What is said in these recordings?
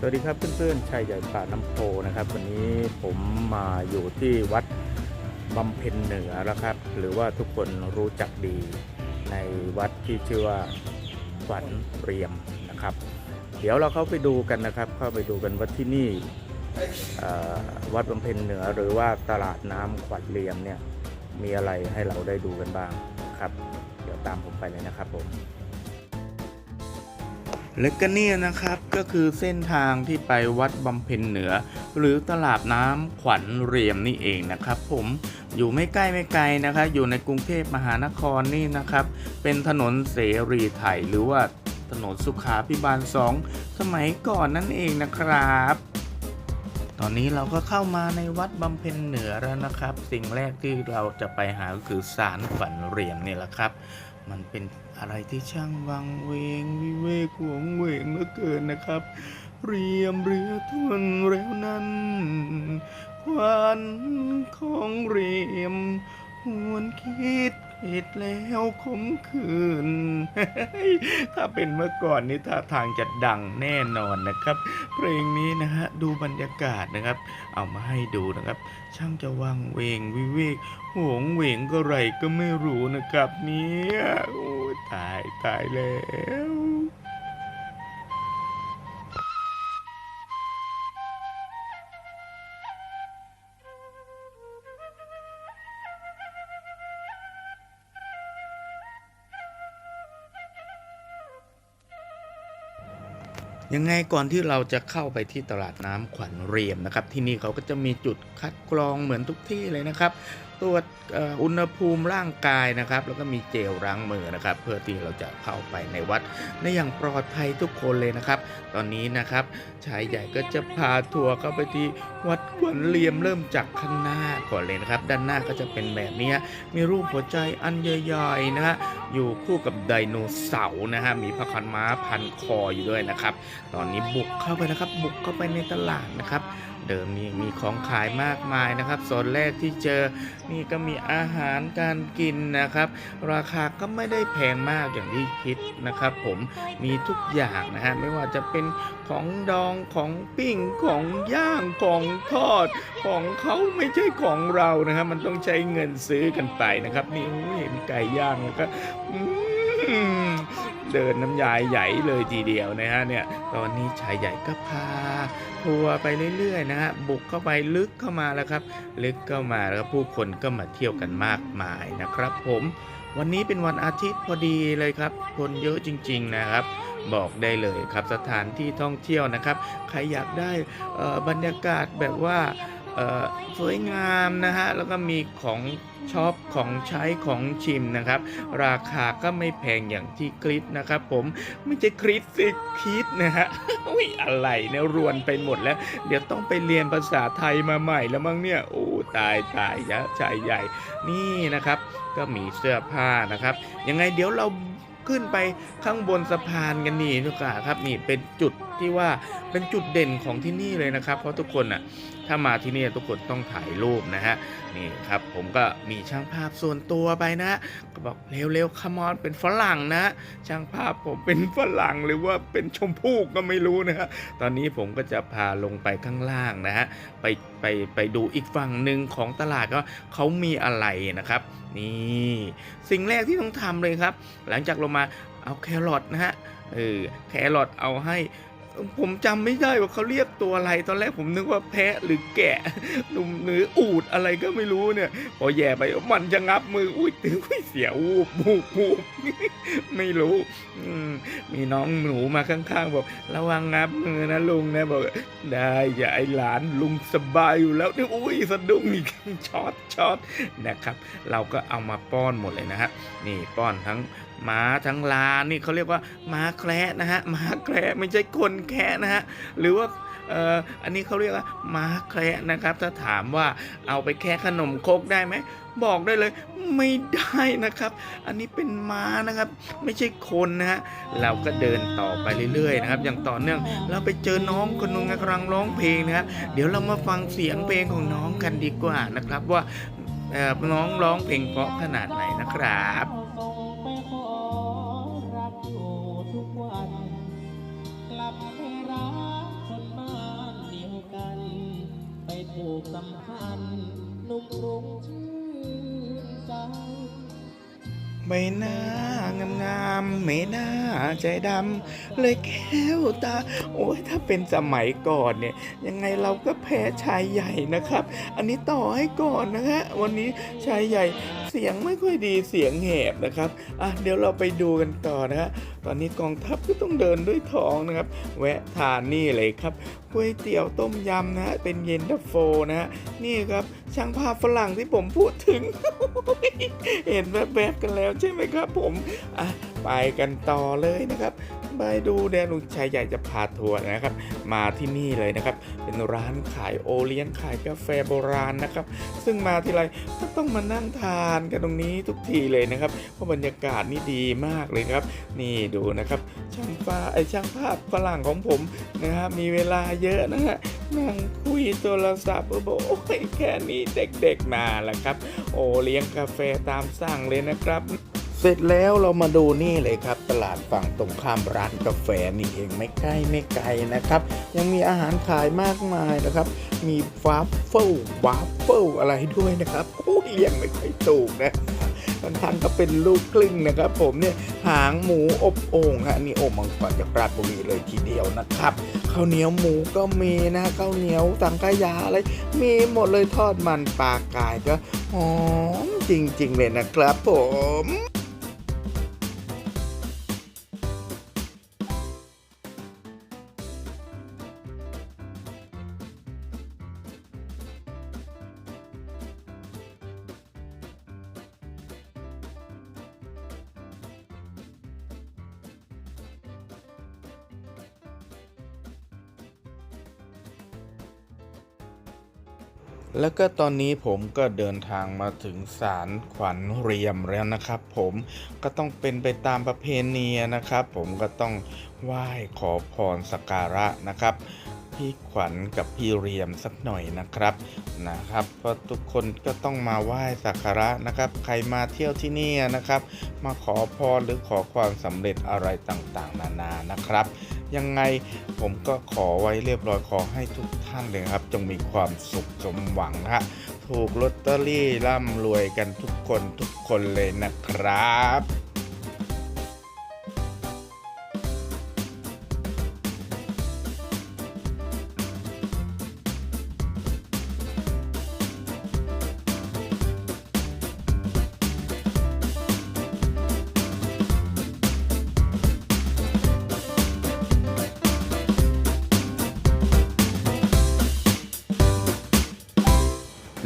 สวัสดีครับเพื่อนๆชายใหญ่ป่าน้ำโพนะครับ วันนี้ผมมาอยู่ที่วัดบำเพ็ญเหนือแล้วครับ หรือว่าทุกคนรู้จักดีในวัดที่ชื่อว่าขวัญเรียมนะครับ เดี๋ยวเราเข้าไปดูกันนะครับ เข้าไปดูกันว่าที่นี่วัดบำเพ็ญเหนือหรือว่าตลาดน้ำขวัญเรียมเนี่ยมีอะไรให้เราได้ดูกันบ้างครับ เดี๋ยวตามผมไปเลยนะครับผม และก็เนี่ยนะครับก็คือเส้นทางที่ไปวัดบำเพ็ญเหนือ หรือตลาดน้ำขวัญเรียมนี่เองนะครับ ผมอยู่ไม่ใกล้ไม่ไกลนะครับอยู่ในกรุงเทพมหานครนี่นะครับ เป็นถนนเสรีไทยหรือว่าถนนสุขาพิบาล 2 สมัยก่อนนั่นเองนะครับ ตอนนี้เราก็เข้ามาในวัดบำเพ็ญเหนือแล้วนะครับ สิ่งแรกที่เราจะไปหาก็คือศาลขวัญเรียมนี่แหละครับ มันเป็นอะไรที่ช่างวังเวงวิเวกหวงเวงเหลือเกินนะครับ เรียมเรือทวนแล้วนั้นควันของเรียมหวนคิด ผิดแล้วขมขืน ถ้าเป็นเมื่อก่อนนี่ท่าทางจะดังแน่นอนนะครับ เพลงนี้นะฮะดูบรรยากาศนะครับ เอามาให้ดูนะครับ ช่างจะวังเวงวิเวกหวงเหวงก็ไรก็ไม่รู้นะครับ เนี่ยโอ้ตายตายแล้ว ยังไงก่อนที่เราจะเข้าไปที่ตลาดน้ำขวัญเรียมนะครับ ที่นี่เขาก็จะมีจุดคัดกรองเหมือนทุกที่เลยนะครับ ตรวจอุณหภูมิร่างกายนะครับ แล้วก็มีเจลล้างมือนะครับ เพื่อที่เราจะเข้าไปในวัดได้อย่างปลอดภัยทุกคนเลยนะครับ ตอนนี้นะครับชายใหญ่ก็จะพาทัวร์เข้าไปที่วัดขวัญเรียมเริ่มจากข้างหน้าก่อนเลยนะครับ ด้านหน้าก็จะเป็นแบบนี้มีรูปหัวใจอันใหญ่ๆนะฮะอยู่คู่กับไดโนเสาร์นะฮะมีพระคันม้าพันคออยู่ด้วยนะครับ ตอนนี้บุกเข้าไปนะครับ บุกเข้าไปในตลาดนะครับ เดิมนี่มีของขายมากมายนะครับโซนแรกที่เจอนี่ก็มีอาหารการกินนะครับ ราคาก็ไม่ได้แพงมากอย่างที่คิดนะครับ ผมมีทุกอย่างนะฮะไม่ว่าจะเป็นของดองของปิ้งของย่างของทอด ของเขาไม่ใช่ของเรานะครับ มันต้องใช้เงินซื้อกันไปนะครับ นี่เห็นไก่ย่างแล้วก็ เดินน้ำยายใหญ่เลยทีเดียวนะฮะเนี่ยตอนนี้ชายใหญ่ก็พาทัวร์ไปเรื่อยๆนะฮะบุกเข้าไปลึกเข้ามาแล้วครับ ลึกเข้ามาแล้วผู้คนก็มาเที่ยวกันมากมายนะครับ ผมวันนี้เป็นวันอาทิตย์พอดีเลยครับ คนเยอะจริง ๆนะครับ บอกได้เลยครับสถานที่ท่องเที่ยวนะครับ ใครอยากได้บรรยากาศแบบว่า สวยงามนะฮะแล้วก็มีของช็อปของใช้ของชิมนะครับ ราคาก็ไม่แพงอย่างที่คลิปนะครับ ผมไม่ใช่คลิปสิคิดนะฮะอุ้ยอะไรเนี่ยรวนไปหมดแล้ว เดี๋ยวต้องไปเรียนภาษาไทยมาใหม่แล้วมั้งเนี่ยโอ้ตายตายยะชายใหญ่นี่นะครับ ก็มีเสื้อผ้านะครับ ยังไงเดี๋ยวเราขึ้นไปข้างบนสะพานกันนี่ดีกว่าครับนี่เป็นจุด ที่ว่าเป็นจุดเด่นของที่นี่เลยนะครับ เพราะทุกคนอะถ้ามาที่นี่ทุกคนต้องถ่ายรูปนะฮะนี่ครับผมก็มีช่างภาพส่วนตัวไปนะก็บอกเร็วๆคมอนเป็นฝรั่งนะฮะช่างภาพผมเป็นฝรั่งหรือว่าเป็นชมพู่ก็ไม่รู้นะฮะตอนนี้ผมก็จะพาลงไปข้างล่างนะฮะไปไปไปดูอีกฝั่งหนึ่งของตลาดก็เขามีอะไรนะครับ นี่สิ่งแรกที่ต้องทำเลยครับ หลังจากลงมาเอาแครอทนะฮะเออแครอทเอาให้ ผมจำไม่ได้ว่าเขาเรียกตัวอะไร ตอนแรกผมนึกว่าแพะหรือแกะหนุ่มหรืออูดอะไรก็ไม่รู้เนี่ย พอแย่ไปมันจะงับมืออุ้ยตึงอุ้ยเสียวูบวูบวูบไม่รู้มมีน้องหนูมาข้างๆบอกระวังงับมือนะลุงนะบอกได้อย่าไอหลานลุงสบายอยู่แล้วนี่อุ้ยสะดุ้งอีกช็อตช็อตนะครับ เราก็เอามาป้อนหมดเลยนะฮะนี่ป้อนทั้ง หมาทั้งลานนี่เขาเรียกว่าหมาแคระนะฮะหมาแคระไม่ใช่คนแคะนะฮะหรือว่าเอ่ออันนี้เขาเรียกว่าม้าแคระนะครับ ถ้าถามว่าเอาไปแค่ขนมคกได้ไหม บอกได้เลยไม่ได้นะครับ อันนี้เป็นม้านะครับ ไม่ใช่คนนะฮะเราก็เดินต่อไปเรื่อยๆนะครับ อย่างต่อเนื่องเราไปเจอน้องคนนึงกำลังร้องเพลงนะครับ เดี๋ยวเรามาฟังเสียงเพลงของน้องกันดีกว่านะครับ ว่าน้องร้องเพลงเพราะขนาดไหนนะครับ กสัมพันธ์นุ่มรุงชื่นใจ ไม่น่างามงามไม่น่าใจดำเลยแก้วตา โอ้ยถ้าเป็นสมัยก่อนเนี่ย ยังไงเราก็แพ้ชายใหญ่นะครับ อันนี้ต่อให้ก่อนนะฮะวันนี้ชายใหญ่เสียงไม่ค่อยดีเสียงแหบนะครับอะเดี๋ยวเราไปดูกันต่อนะฮะตอนนี้กองทัพก็ต้องเดินด้วยท้องนะครับ แวะทานนี่เลยครับก๋วยเตี๋ยวต้มยำนะฮะเป็นเย็นตาโฟนะฮะนี่ครับช่างภาพฝรั่งที่ผมพูดถึง เห็นแวบๆกันแล้วใช่ไหมครับผมอะไปกันต่อเลยนะครับ ไปดูแดนลุงชายใหญ่จะพาทัวร์นะครับ มาที่นี่เลยนะครับ เป็นร้านขายโอเลี้ยงขายกาแฟโบราณนะครับ ซึ่งมาทีไรก็ต้องมานั่งทานกันตรงนี้ทุกทีเลยนะครับ เพราะบรรยากาศนี่ดีมากเลยครับ นี่ดูนะครับช่างฟ้าไอช่างภาพฝรั่งของผมนะครับมีเวลาเยอะนะฮะนั่งคุยโทรศัพท์เออบอกโอ้ยแค่นี้เด็กๆมาแล้วครับ โอเลี้ยงกาแฟตามสั่งเลยนะครับ เสร็จแล้วเรามาดูนี่เลยครับ ตลาดฝั่งตรงข้ามร้านกาแฟนี่เองไม่ใกล้ไม่ไกลนะครับ ยังมีอาหารขายมากมายนะครับ มีฟาฟเฟิลวาฟเฟิลอะไรด้วยนะครับโอ้ยเรียงไม่ค่อยถูกนะทั้งทางก็เป็นลูกครึ่งนะครับ ผมเนี่ยหางหมูอบโอ่งฮะนี่โอ่งมังกรจากราชบุรีเลยทีเดียวนะครับข้าวเหนียวหมูก็มีนะข้าวเหนียวสังขยาอะไร มีหมดเลยทอดมันปลากายก็หอมจริง ๆ เลยนะครับผม แล้วก็ตอนนี้ผมก็เดินทางมาถึงศาลขวัญเรียมแล้วนะครับผมก็ต้องเป็นไปตามประเพณีนะครับ ผมก็ต้องไหว้ขอพรสักการะนะครับ พี่ขวัญกับพี่เรียมสักหน่อยนะครับนะครับ เพราะทุกคนก็ต้องมาไหว้สักการะนะครับ ใครมาเที่ยวที่นี่นะครับ มาขอพรหรือขอความสำเร็จอะไรต่างๆ นานานะครับ ยังไงผมก็ขอไว้เรียบร้อยขอให้ทุกท่านเลยครับ จงมีความสุขสมหวังนะฮะถูกลอตเตอรี่ร่ำรวยกันทุกคนทุกคนเลยนะครับ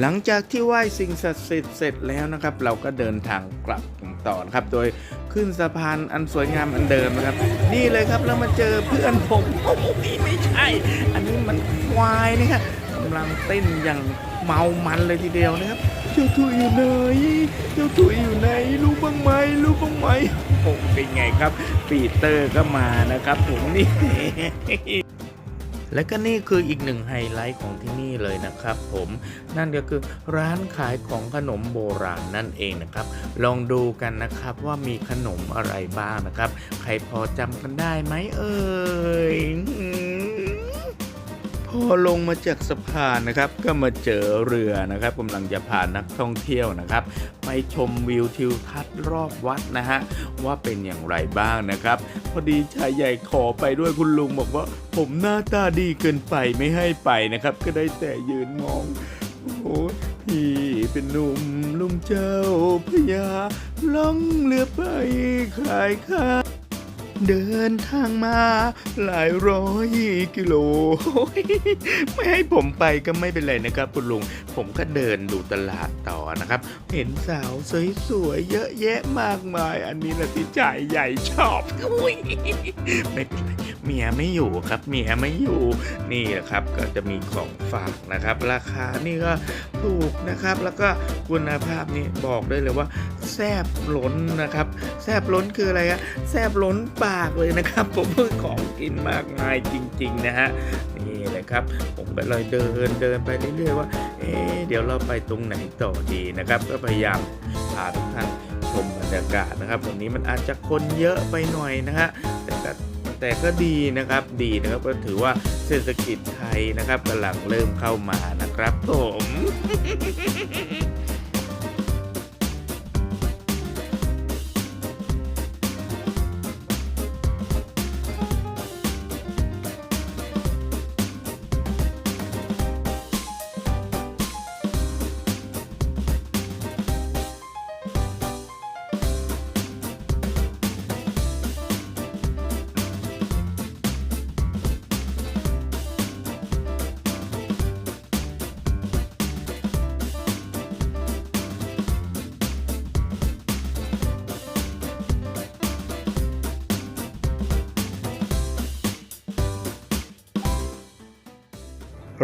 หลังจากที่ไหว้สิ่งศักดิ์สิทธิ์เสร็จแล้วนะครับ เราก็เดินทางกลับต่อนะครับ โดยขึ้นสะพานอันสวยงามอันเดิมนะครับ นี่เลยครับแล้วมาเจอเพื่อนผมโอ้โหไม่ใช่ อันนี้มันควายนี่ครับกำลังเต้นอย่างเมามันเลยทีเดียวนะครับ เจ้าถุยอยู่ไหน เจ้าถุยอยู่ไหน รู้บ้างไหมรู้บ้างไหมโอ้เป็นไงครับ ปีเตอร์ก็มานะครับ ผมนี่ และก็นี่คืออีกหนึ่งไฮไลท์ของที่นี่เลยนะครับ ผมนั่นก็คือร้านขายของขนมโบราณนั่นเองนะครับ ลองดูกันนะครับว่ามีขนมอะไรบ้างนะครับ ใครพอจำกันได้ไหมเอ่ย พอลงมาจากสะพานนะครับ ก็มาเจอเรือนะครับกำลังจะพานักท่องเที่ยวนะครับ ไปชมวิวทิวทัศน์รอบวัดนะฮะว่าเป็นอย่างไรบ้างนะครับ พอดีชายใหญ่ขอไปด้วยคุณลุงบอกว่า ผมหน้าตาดีเกินไปไม่ให้ไปนะครับ ก็ได้แต่ยืนมองโอ้พี่เป็นหนุ่มลุงเจ้าพญาล่องเรือไปขายข้า เดินทางมา หลายร้อยกิโล ไม่ให้ผมไปก็ไม่เป็นไรนะครับ คุณลุง ผมก็เดินดูตลาดต่อนะครับ เห็นสาวสวยๆเยอะแยะมากมาย อันนี้แหละที่จ่ายใหญ่ชอบอุ้ยไม่เป็นไรเมียไม่อยู่ครับเมียไม่อยู่นี่แหละครับก็จะมีของฝากนะครับ ราคานี่ก็ถูกนะครับ แล้วก็คุณภาพนี่บอกได้เลยว่าแซบล้นนะครับ แซบล้นคืออะไรอะแซบล้นปากเลยนะครับ ผมของกินมากมายจริง ๆ นะฮะนี่เลยครับ ผมก็เลยเดินเดินไปเรื่อยๆว่า เอ๊เดี๋ยวเราไปตรงไหนต่อดีนะครับ ก็พยายามพาทุกท่านชมบรรยากาศนะครับวันนี้มันอาจจะคนเยอะไปหน่อยนะฮะแต่ก็แต่ก็ดีนะครับดีนะครับก็ถือว่าเศรษฐกิจไทยนะครับกำลังเริ่มเข้ามานะครับผม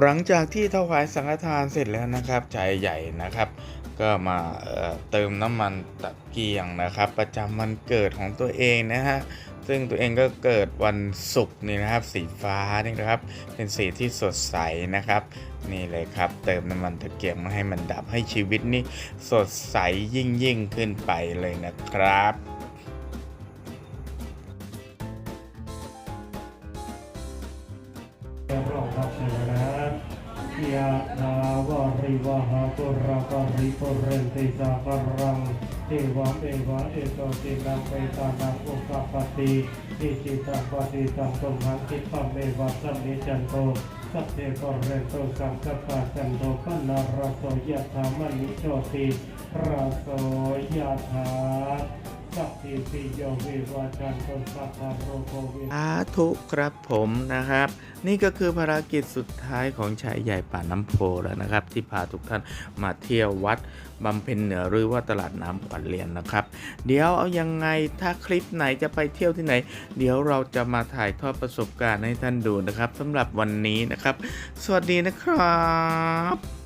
หลังจากที่ถวายสังฆทานเสร็จแล้วนะครับชายใหญ่นะครับ ก็มาเเติมน้ำมันตะเกียงนะครับ ประจำวันเกิดของตัวเองนะฮะซึ่งตัวเองก็เกิดวันศุกร์นี่นะครับ สีฟ้านี่นะครับ เป็นสีที่สดใสนะครับ นี่เลยครับ เติมน้ำมันตะเกียงมาให้มันดับให้ชีวิตนี่สดใสยิ่งยิ่งขึ้นไปเลยนะครับ ริวหาปุราปาริปุเรนติสาครังเทวะเอวะเอโตตินังเปตานังอุกาปติอิจิตังปฏิตังตุมหังคิปะเมวะสัมมิจันโตสัพเพปเรนโตสังกปะจันโตปนารโสยะธามณิโชติราโสยะถา สัพพิติโยวิวัจจันโตสัพพะโรโควิสาธุครับผมนะครับ นี่ก็คือภารกิจสุดท้ายของชายใหญ่ป่าน้ำโพแล้วนะครับ ที่พาทุกท่านมาเที่ยววัดบำเพ็ญเหนือหรือว่าตลาดน้ำขวัญเรียนนะครับ เดี๋ยวเอายังไงถ้าคลิปไหนจะไปเที่ยวที่ไหน เดี๋ยวเราจะมาถ่ายทอดประสบการณ์ให้ท่านดูนะครับสำหรับวันนี้นะครับ สวัสดีนะครับ